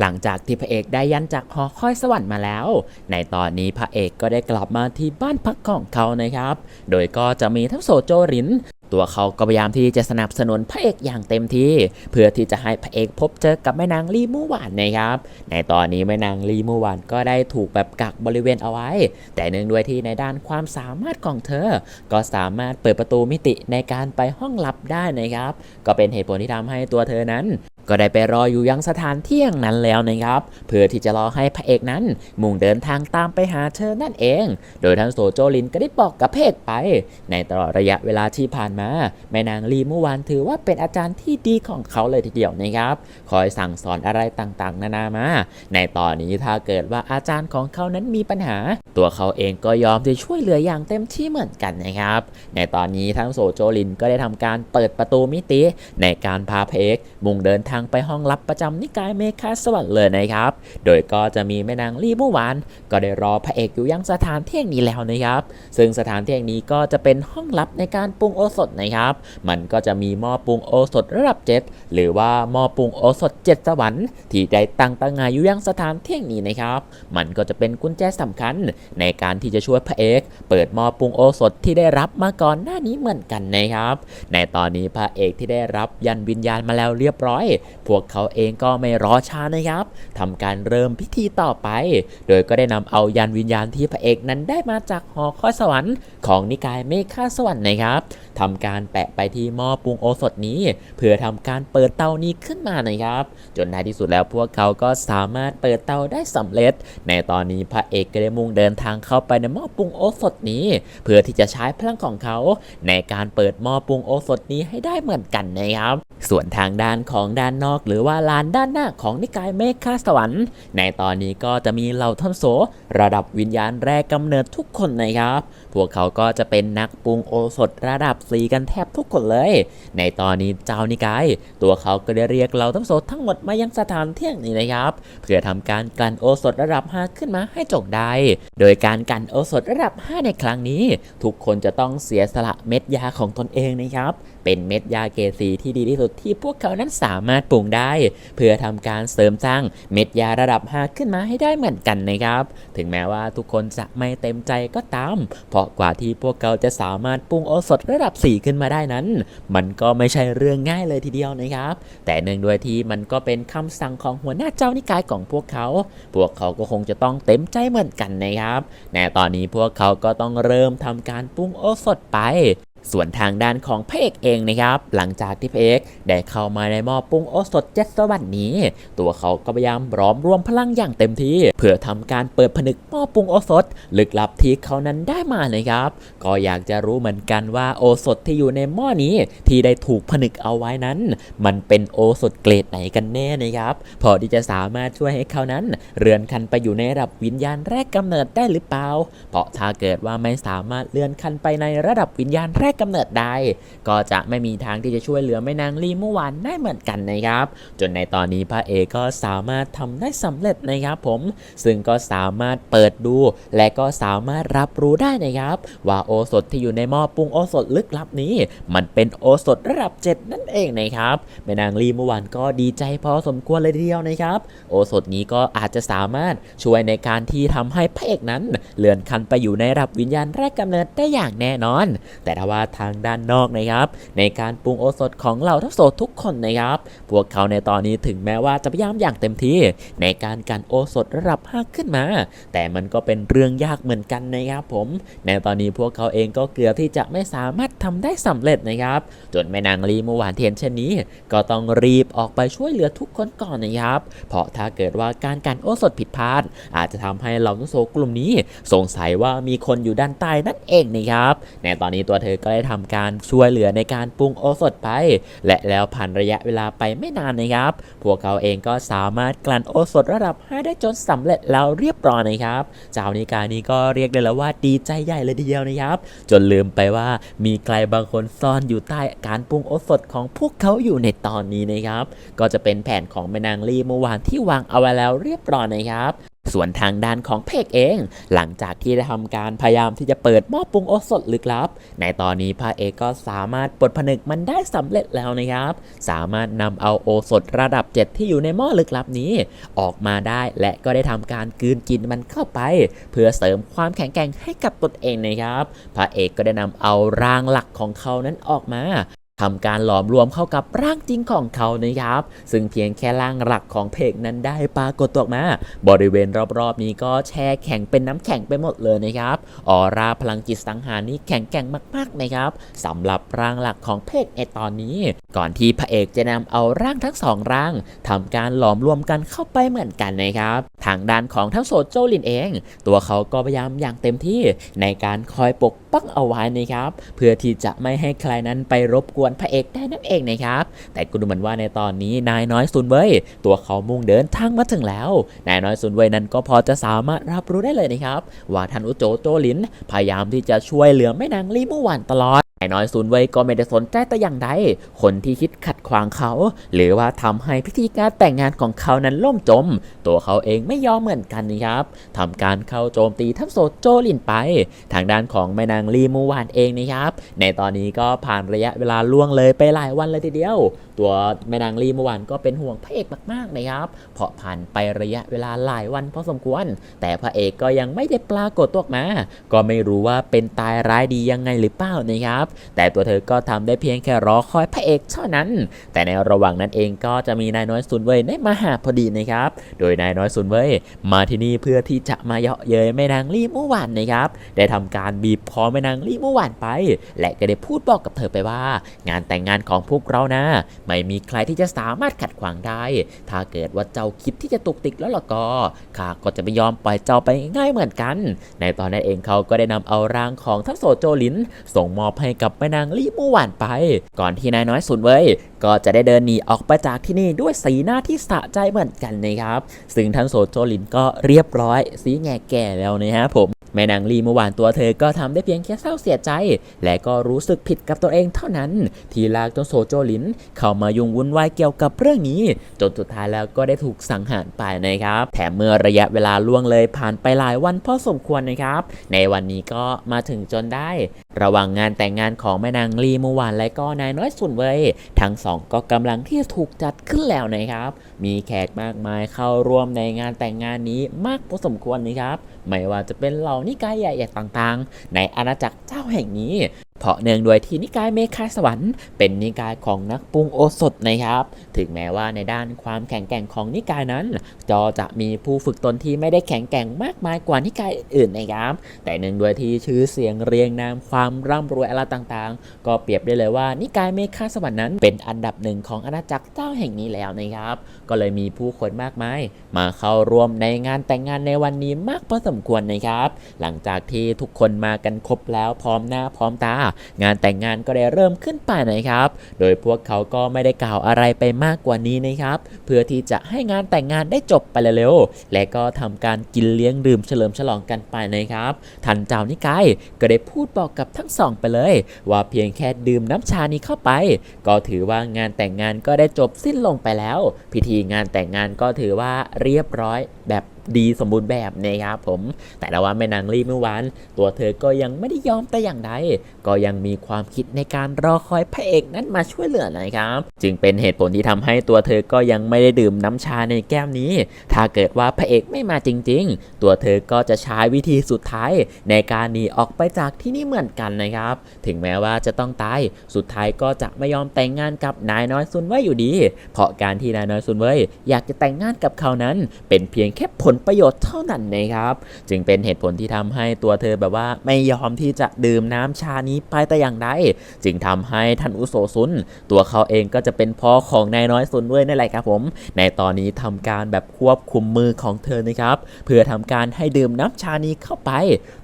หลังจากที่พระเอกได้ยันจากหอคอยสวรรค์มาแล้ว ในตอนนี้พระเอกก็ได้กลับมาที่บ้านพักของเขานะครับ โดยก็จะมีทั้งโซโจริน ตัวเขาก็พยายามที่จะสนับสนุนพระเอกอย่างเต็มที่ เพื่อที่จะให้พระเอกพบเจอกับแม่นางลีมู่หวานนะครับ ในตอนนี้แม่นางลีมู่หวานก็ได้ถูกแบบกักบริเวณเอาไว้ แต่เนื่องด้วยที่ในด้านความสามารถของเธอ ก็สามารถเปิดประตูมิติในการไปห้องลับได้นะครับ ก็เป็นเหตุผลที่ทำให้ตัวเธอนั้น ก็ได้ไปรออยู่ยังสถานที่อย่างนั้นแล้วนะครับ เพื่อที่จะรอให้พระเอกนั้น มุ่งเดินทางตามไปหาเธอนั่นเอง โดยทั้งโซโจลินก็ได้บอกกับพระเอกไป ในตลอดระยะเวลาที่ผ่านมา แม่นางลีเมื่อวานถือว่าเป็นอาจารย์ที่ดีของเขาเลยทีเดียวนะครับ คอยสั่งสอนอะไรต่างๆ นานามา ในตอนนี้ถ้าเกิดว่าอาจารย์ของเขานั้นมีปัญหา ตัวเขาเองก็ยอมที่ช่วยเหลืออย่างเต็มที่เหมือนกันนะครับ ในตอนนี้ทั้งโซโจลินก็ได้ทำการเปิดประตูมิติ ในการพาเอกมุ่งเดินทางไปห้องลับประจำนิกายเมฆาสวรรค์เลยนะครับ โดยก็จะมีแม่นางลี่เมื่อวาน ก็ได้รอพระเอกอยู่ยังสถานที่แห่งนี้แล้วนะครับ ซึ่งสถานที่แห่งนี้ก็จะเป็นห้องลับในการปรุงโอสถนะครับ มันก็จะมีหม้อปรุงโอสถระดับเจ็ดหรือว่าหม้อปรุงโอสถเจ็ดสวรรค์ที่ได้ตั้งตั้งงานอยู่ยังสถานที่แห่งนี้นะครับ มันก็จะเป็นกุญแจสำคัญในการที่จะช่วยพระเอก เปิดหม้อปรุงโอสถที่ได้รับมาก่อนหน้านี้เหมือนกันนะครับ ในตอนนี้พระเอกที่ได้รับยันวิญญาณมาแล้วเรียบร้อยพวกเขาเองก็ไม่รอช้านะครับทำการเริ่มพิธีต่อไป โดยก็ได้นำเอายันวิญญาณที่พระเอกนั้นได้มาจากหอคอยสวรรค์ของนิกายเมฆาสวรรค์นะครับทำการแปะไปที่หม้อปรุงโอสถนี้ เพื่อทำการเปิดเตานี้ขึ้นมานะครับ จนในที่สุดแล้วพวกเขาก็สามารถเปิดเตาได้สำเร็จ ในตอนนี้พระเอกก็ได้มุ่งเดินทางเข้าไปในหม้อปรุงโอสถนี้ เพื่อที่จะใช้พลังของเขา ในการเปิดหม้อปรุงโอสถนี้ให้ได้เหมือนกันนะครับ ส่วนทางด้านของด้านนอกหรือว่าลานด้านหน้าของนิกายเมฆาสวรรค์ ในตอนนี้ก็จะมีเหล่าท่านโส ระดับวิญญาณแรกกำเนิดทุกคนนะครับ พวกเขาก็จะเป็นนักปรุงโอสถระดับสีกันแทบทุกคนเลย ในตอนนี้เจ้านิกาย ตัวเขาก็ได้เรียกเหล่าท่านโสทั้งหมดมายังสถานเที่แห่งนี้นะครับ เพื่อทำการกลั่นโอสถระดับ 5 ขึ้นมาให้จงได้ โดยการกลั่นโอสถระดับ 5 ในครั้งนี้ ทุกคนจะต้องเสียสละเม็ดยาของตนเองนะครับ เป็นเม็ดยาเกสีที่ดีที่สุดที่พวกเขานั้นสามารถปรุงได้ เพื่อทำการเสริมสร้างเม็ดยาระดับ 5 ขึ้นมาให้ได้เหมือนกันนะครับ ถึงแม้ว่าทุกคนจะไม่เต็มใจก็ตาม เพราะกว่าที่พวกเขาจะสามารถปรุงโอสถระดับ 4 ขึ้นมาได้นั้น มันก็ไม่ใช่เรื่องง่ายเลยทีเดียวนะครับ แต่เนื่องด้วยที่มันก็เป็นคำสั่งของหัวหน้าเจ้านิกายของพวกเขา พวกเขาก็คงจะต้องเต็มใจเหมือนกันนะครับในตอนนี้พวกเขาก็ต้องเริ่มทำการปรุงโอสถไป ส่วนทางด้านของพระเอกเองนะครับ หลังจากที่พระเอกได้เข้ามาในหม้อปรุงโอสถเจ็ดสวรรค์นี้ ตัวเขาก็พยายามร้อมรวมพลังอย่างเต็มที่ เพื่อทำการเปิดผนึกหม้อปรุงโอสถลึกลับที่เขานั้นได้มานะครับ ก็อยากจะรู้เหมือนกันว่าโอสถที่อยู่ในหม้อนี้ที่ได้ถูกผนึกเอาไว้นั้น มันเป็นโอสถเกรดไหนกันแน่นะครับ พอที่จะสามารถช่วยให้เขานั้น เรือนคันไปอยู่ในระดับวิญญาณแรกกำเนิดได้หรือเปล่า เพราะถ้าเกิดว่าไม่สามารถเลื่อนคันไปในระดับวิญญาณแรกกำเนิดได้ก็จะไม่มีทางที่จะช่วยเหลือแม่นางลีเมื่อวานได้เหมือนกันนะครับ จนในตอนนี้พระเอกก็สามารถทำได้สำเร็จนะครับผม ซึ่งก็สามารถเปิดดู และก็สามารถรับรู้ได้นะครับ ว่าโอสถที่อยู่ในหม้อปรุงโอสถลึกลับนี้ มันเป็นโอสถระดับ 7 นั่นเองนะครับแม่นางลีเมื่อวานก็ดีใจพอสมควรเลยทีเดียวนะครับ โอสถนี้ก็อาจจะสามารถช่วยในการที่ทำให้พระเอกนั้น เลื่อนคันไปอยู่ในระดับวิญญาณแรกกำเนิดได้อย่างแน่นอน แต่ถ้าว่าทางด้านนอกนะครับในการปรุงโอสถของเหล่าทัพโสดทุกคนนะครับพวกเขาในตอนนี้ถึงแม้ว่าจะพยายามอย่างเต็มที่ ในการกันโอสถระดับ5ขึ้นมา แต่มันก็เป็นเรื่องยากเหมือนกันนะครับผมในตอนนี้พวกเขาเองก็เกือบที่จะไม่สามารถทำได้สำเร็จนะครับ จนแม่นางลีเมื่อวานเทียนเช่นนี้ ก็ต้องรีบออกไปช่วยเหลือทุกคนก่อนนะครับ เพราะถ้าเกิดว่าการกันโอสถผิดพลาด อาจจะทำให้เหล่านุโสกลุ่มนี้ สงสัยว่ามีคนอยู่ด้านใต้นั่นเองนะครับในตอนนี้ตัวเธอก็ได้ทำการช่วยเหลือในการปรุงโอสถไป และแล้วผ่านระยะเวลาไปไม่นานนะครับ พวกเขาเองก็สามารถกลั่นโอสถระดับ 5 ได้จนสำเร็จแล้วเรียบร้อยนะครับ เจ้านิกายนี้ก็เรียกได้แล้วว่าดีใจใหญ่เลยทีเดียวนะครับ จนลืมไปว่ามีใครบางคนซ่อนอยู่ใต้การปรุงโอสถของพวกเขาอยู่ในตอนนี้นะครับ ก็จะเป็นแผนของแม่นางลีเมื่อวานที่วางเอาไว้แล้วเรียบร้อยนะครับ ส่วนทางด้านของเพกเอง หลังจากที่ได้ทำการพยายามที่จะเปิดหม้อปรุงโอสถลึกลับ ในตอนนี้พระเอกก็สามารถปลดผนึกมันได้สำเร็จแล้วนะครับ สามารถนำเอาโอสถระดับ 7 ที่อยู่ในหม้อลึกลับนี้ ออกมาได้และก็ได้ทำการกืนกินมันเข้าไป เพื่อเสริมความแข็งแกร่งให้กับตนเองนะครับ พระเอกก็ได้นำเอาร่างหลักของเขานั้นออกมา ทำการหลอมรวมเข้ากับร่างจริงของเขานะครับ ซึ่งเพียงแค่ร่างหลักของเพกนั้นได้ปรากฏตัวออกมา บริเวณรอบๆ นี้ก็แช่แข็งเป็นน้ำแข็งไปหมดเลยนะครับออร่าพลังจิตสังหารนี้แข็งแกร่งมากๆนะครับสำหรับร่างหลักของเพกในตอนนี้ก่อนที่พระเอกจะนำเอาร่างทั้งสองร่างทำการหลอมรวมกันเข้าไปเหมือนกันนะครับ ทางด้านของทั้งโซโจลินเอง ตัวเขาก็พยายามอย่างเต็มที่ในการคอยปกป้องเอาไว้นะครับ เพื่อที่จะไม่ให้ใครนั้นไปรบกวนพระเอกได้นั่นเองนะครับ แต่กูดูเหมือนว่าในตอนนี้นายน้อยซุนเว่ยตัวเขามุ่งเดินทางมาถึงแล้ว นายน้อยซุนเว่ยนั้นก็พอจะสามารถรับรู้ได้เลยนะครับ ว่าท่านอุโจโจลินพยายามที่จะช่วยเหลือแม่นางลี่เมื่อวานตลอด นายน้อยซุนเว่ยก็ไม่ได้สนใจแต่อย่างใด คนที่คิดขัดขวางเขา หรือว่าทำให้พิธีการแต่งงานของเขานั้นล่มจม ตัวเขาเองไม่ยอมเหมือนกันนะครับทำการเข้าโจมตีทัพโซโจลินไป ทางด้านของแม่นางลีมูวานเองนะครับ ในตอนนี้ก็ผ่านระยะเวลาล่วงเลยไปหลายวันเลยทีเดียว ตัวแม่นางลีเมื่อวานก็เป็นห่วงพระเอกมากๆนะครับ เพราะผ่านไประยะเวลาหลายวันพอสมควร แต่พระเอกก็ยังไม่ได้ปรากฏตัวออกมา ก็ไม่รู้ว่าเป็นตายร้ายดียังไงหรือเปล่านะครับ แต่ตัวเธอก็ทำได้เพียงแค่รอคอยพระเอกเท่านั้น แต่ในระหว่างนั้นเองก็จะมีนายน้อยซุนเว่ยได้มาหาพอดีนะครับ โดยนายน้อยซุนเว่ยมาที่นี่เพื่อที่จะมาเยาะเย้ยแม่นางลี่เมื่อวานนะครับ ได้ทำการบีบคอแม่นางลี่เมื่อวานไป และก็ได้พูดบอกกับเธอไปว่า งานแต่งงานของพวกเรานะไม่มีใครที่จะสามารถขัดขวางได้ ถ้าเกิดว่าเจ้าคิดที่จะตุกติกแล้วล่ะก็ข้าก็จะไม่ยอมปล่อยเจ้าไปง่ายเหมือนกัน ในตอนนั้นเองเขาก็ได้นำเอาร่างของทัพโซโจลิน ส่งมอบให้กับแม่นางลี่มื่อวานไป ก่อนที่นายน้อยสุนเว้ยก็จะได้เดินหนีออกไปจากที่นี่ด้วยสีหน้าที่สะใจเหมือนกันนะครับ ซึ่งท่านโซโจลินก็เรียบร้อยสีแง่แก่แล้วนะฮะผม แม่นางลีเมื่อวานตัวเธอก็ทำได้เพียงแค่เศร้าเสียใจ และก็รู้สึกผิดกับตัวเองเท่านั้น ที่ลากจนโซโจลิน เข้ามายุ่งวุ่นวายเกี่ยวกับเรื่องนี้ จนสุดท้ายแล้วก็ได้ถูกสังหารไปนะครับ แถมเมื่อระยะเวลาล่วงเลยผ่านไปหลายวันพอสมควรนะครับ ในวันนี้ก็มาถึงจนได้ ระหว่างงานแต่งงานของแม่นางลีเมื่อวานและก็นายน้อยสุนเวยทั้งสองก็กำลังที่จะถูกจัดขึ้นแล้วนะครับ มีแขกมากมายเข้าร่วมในงานแต่งงานนี้มากพอสมควรนะครับ ไม่ว่าจะเป็นเหล่านิกายใหญ่ๆต่างๆ ในอาณาจักรเจ้าแห่งนี้ ราะเนื่องด้วยที่นิกายเมฆาสวรรค์เป็นนิกายของนักปรุงโอสถนะครับ ถึงแม้ว่าในด้านความแข็งแกร่งของนิกายนั้นจอจะมีผู้ฝึกตนที่ไม่ได้แข็งแกร่งมากมายกว่านิกายอื่นนะครับ แต่เนื่องด้วยที่ชื่อเสียงเรียงนามความร่ำรวยอะไรต่างๆ ก็เปรียบได้เลยว่านิกายเมฆาสวรรค์นั้น เป็นอันดับหนึ่งของอาณาจักรเจ้าแห่งนี้แล้วนะครับ ก็เลยมีผู้คนมากมายมาเข้าร่วมในงานแต่งงานในวันนี้มากพอสมควรนะครับ หลังจากที่ทุกคนมากันครบแล้วพร้อมหน้าพร้อมตางานแต่งงานก็ได้เริ่มขึ้นไปนะครับ โดยพวกเขาก็ไม่ได้กล่าวอะไรไปมากกว่านี้นะครับ เพื่อที่จะให้งานแต่งงานได้จบไปเร็วๆ และก็ทำการกินเลี้ยงดื่มเฉลิมฉลองกันไปนะครับ ท่านเจ้านิกายก็ได้พูดบอกกับทั้งสองไปเลย ว่าเพียงแค่ดื่มน้ำชานี้เข้าไป ก็ถือว่างานแต่งงานก็ได้จบสิ้นลงไปแล้ว พิธีงานแต่งงานก็ถือว่าเรียบร้อย แบบดีสมบูรณ์แบบนะครับผม แต่ละว่าแม่นางลี่เมื่อวาน ตัวเธอก็ยังไม่ได้ยอมแต่อย่างใด ก็ยังมีความคิดในการรอคอยพระเอกนั้นมาช่วยเหลือนะครับ จึงเป็นเหตุผลที่ทำให้ตัวเธอก็ยังไม่ได้ดื่มน้ำชาในแก้วนี้ ถ้าเกิดว่าพระเอกไม่มาจริง ๆ ตัวเธอก็จะใช้วิธีสุดท้าย ในการหนีออกไปจากที่นี่เหมือนกันนะครับ ถึงแม้ว่าจะต้องตาย สุดท้ายก็จะไม่ยอมแต่งงานกับนายน้อยซุนเว่ยอยู่ดี เพราะการที่นายน้อยซุนเว่ยอยากจะแต่งงานกับเขานั้น เป็นเพียงแค่ผลประโยชน์เท่านั้นนะครับ จึงเป็นเหตุผลที่ทำให้ตัวเธอแบบว่าไม่ยอมที่จะดื่มน้ำชานี้ไปแต่อย่างใดจึงทำให้ท่านอุโสซุน ตัวเขาเองก็จะเป็นพ่อของนายน้อยซุนด้วยนั่นแหละครับผม ในตอนนี้ทำการแบบควบคุมมือของเธอนะครับ เพื่อทำการให้ดื่มน้ำชานี้เข้าไป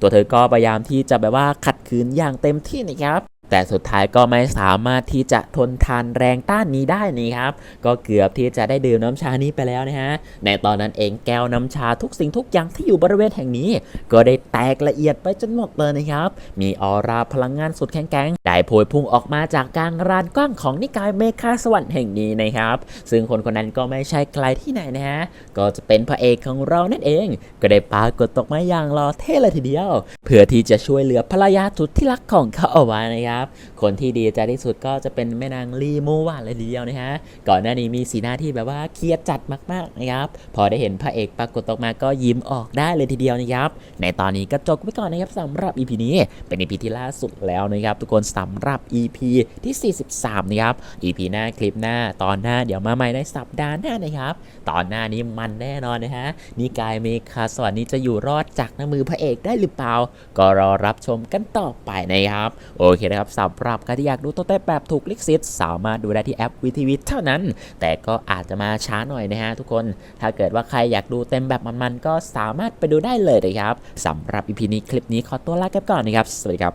ตัวเธอก็พยายามที่จะแบบว่าขัดขืนอย่างเต็มที่นะครับ แต่สุดท้ายก็ไม่สามารถที่จะทนทานแรงต้านนี้ได้นี่ครับ ก็เกือบที่จะได้ดื่มน้ำชานี้ไปแล้วนะฮะ ในตอนนั้นเองแก้วน้ำชาทุกสิ่งทุกอย่างที่อยู่บริเวณแห่งนี้ ก็ได้แตกละเอียดไปจนหมดเลยนะครับ มีออราพลังงานสุดแข็งแกร่งได้โพยพุ่งออกมาจากกลางรานกว้างของนิกายเมฆาสวรรค์แห่งนี้นะครับ ซึ่งคนคนนั้นก็ไม่ใช่ใครที่ไหนนะฮะ ก็จะเป็นพระเอกของเรานั่นเอง ก็ได้ปรากฏตกมาอย่างรอเท่เลยทีเดียว เพื่อที่จะช่วยเหลือภรรยาสุดที่รักของเขาเอาไว้นะครับคนที่ดีใจที่สุดก็จะเป็นแม่นางลีโมวานเลยทีเดียวนะฮะ ก่อนหน้านี้มีสีหน้าที่แบบว่าเครียดจัดมากๆนะครับ พอได้เห็นพระเอกปรากฏออกมาก็ยิ้มออกได้เลยทีเดียวนะครับ ในตอนนี้ก็จบไปก่อนนะครับสำหรับ EP นี้เป็น EP ที่ล่าสุดแล้วนะครับ ทุกคนสำหรับ EP ที่ 43 นะครับ EP หน้าคลิปหน้าตอนหน้าเดี๋ยวมาใหม่ในสัปดาห์หน้านะครับ ตอนหน้านี้มันแน่นอนนะฮะนิกายเมคาสวรรค์นี้จะอยู่รอดจากน้ำมือพระเอกได้หรือเปล่า ก็รอรับชมกันต่อไปนะครับ โอเคนะครับสำหรับใครที่อยากดูตัวเต้แบบถูกลิขสิทธิ์สามารถดูได้ที่แอปวีทีวีเท่านั้น แต่ก็อาจจะมาช้าหน่อยนะฮะทุกคน ถ้าเกิดว่าใครอยากดูเต็มแบบมันๆก็สามารถไปดูได้เลยนะครับสำหรับอีพีนี้คลิปนี้ขอตัวลาไปก่อนนะครับ สวัสดีครับ